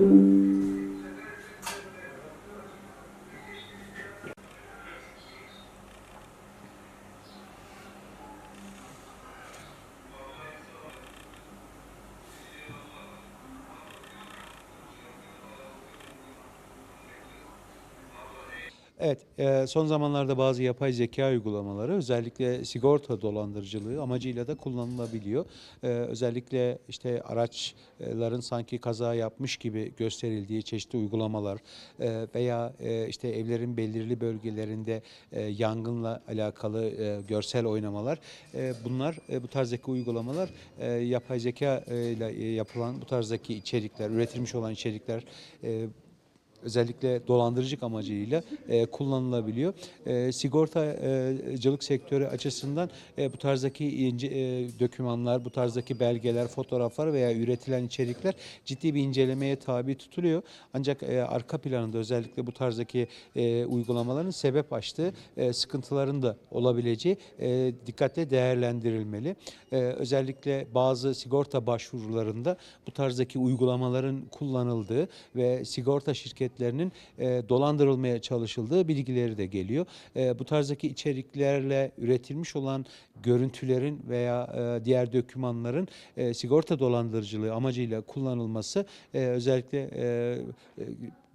Mm-hmm. Evet, e, son zamanlarda bazı yapay zeka uygulamaları özellikle sigorta dolandırıcılığı amacıyla da kullanılabiliyor. E, Özellikle işte araçların sanki kaza yapmış gibi gösterildiği çeşitli uygulamalar e, veya işte evlerin belirli bölgelerinde yangınla alakalı görsel oynamalar bunlar bu tarzdaki uygulamalar yapay zeka ile yapılan bu tarzdaki içerikler, üretilmiş olan içerikler özellikle dolandırıcılık amacıyla e, kullanılabiliyor. E, sigortacılık sektörü açısından e, bu tarzdaki ince, e, dokümanlar, bu tarzdaki belgeler, fotoğraflar veya üretilen içerikler ciddi bir incelemeye tabi tutuluyor. Ancak e, arka planında özellikle bu tarzdaki e, uygulamaların sebep açtığı e, sıkıntıların da olabileceği e, dikkatle değerlendirilmeli. E, özellikle bazı sigorta başvurularında bu tarzdaki uygulamaların kullanıldığı ve sigorta şirketlerinin e, dolandırılmaya çalışıldığı bilgileri de geliyor. E, bu tarzdaki içeriklerle üretilmiş olan görüntülerin veya e, diğer dokümanların e, sigorta dolandırıcılığı amacıyla kullanılması e, özellikle e, e,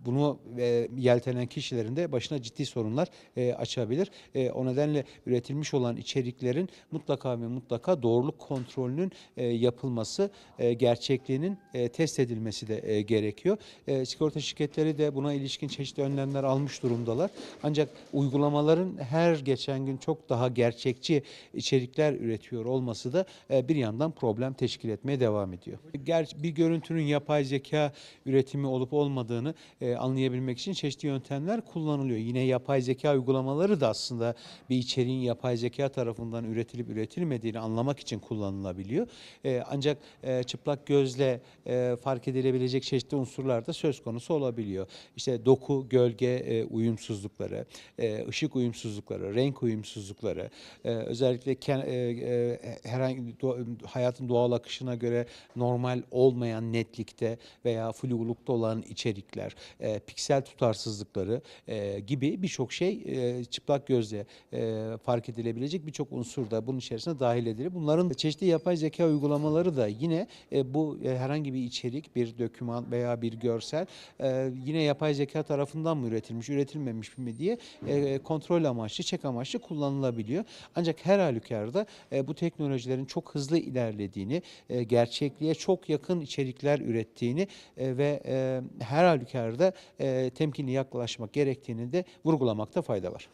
bunu e, yeltenen kişilerin de başına ciddi sorunlar e, açabilir. E, o nedenle üretilmiş olan içeriklerin mutlaka ve mutlaka doğruluk kontrolünün e, yapılması, e, gerçekliğinin e, test edilmesi de e, gerekiyor. E, sigorta şirketleri de buna ilişkin çeşitli önlemler almış durumdalar. Ancak uygulamaların her geçen gün çok daha gerçekçi içerikler üretiyor olması da e, bir yandan problem teşkil etmeye devam ediyor. Ger bir görüntünün yapay zeka üretimi olup olmadığını e, anlayabilmek için çeşitli yöntemler kullanılıyor. Yine yapay zeka uygulamaları da aslında bir içeriğin yapay zeka tarafından üretilip üretilmediğini anlamak için kullanılabiliyor. E, ancak e, çıplak gözle e, fark edilebilecek çeşitli unsurlar da söz konusu olabiliyor. İşte doku, gölge e, uyumsuzlukları, e, ışık uyumsuzlukları, renk uyumsuzlukları, e, özellikle ken- e, e, herhangi do- hayatın doğal akışına göre normal olmayan netlikte veya flulukta olan içerikler, e, piksel tutarsızlıkları e, gibi birçok şey e, çıplak gözle e, fark edilebilecek birçok unsur da bunun içerisine dahil edilir. Bunların çeşitli yapay zeka uygulamaları da yine e, bu e, herhangi bir içerik, bir doküman veya bir görsel e, yine yapay zeka tarafından mı üretilmiş, üretilmemiş mi diye e, kontrol amaçlı, çek amaçlı kullanılabiliyor. Ancak her halükarda e, bu teknolojilerin çok hızlı ilerlediğini, e, gerçekliğe çok yakın içerikler ürettiğini e, ve e, her halükarda e, temkinli yaklaşmak gerektiğini de vurgulamakta fayda var.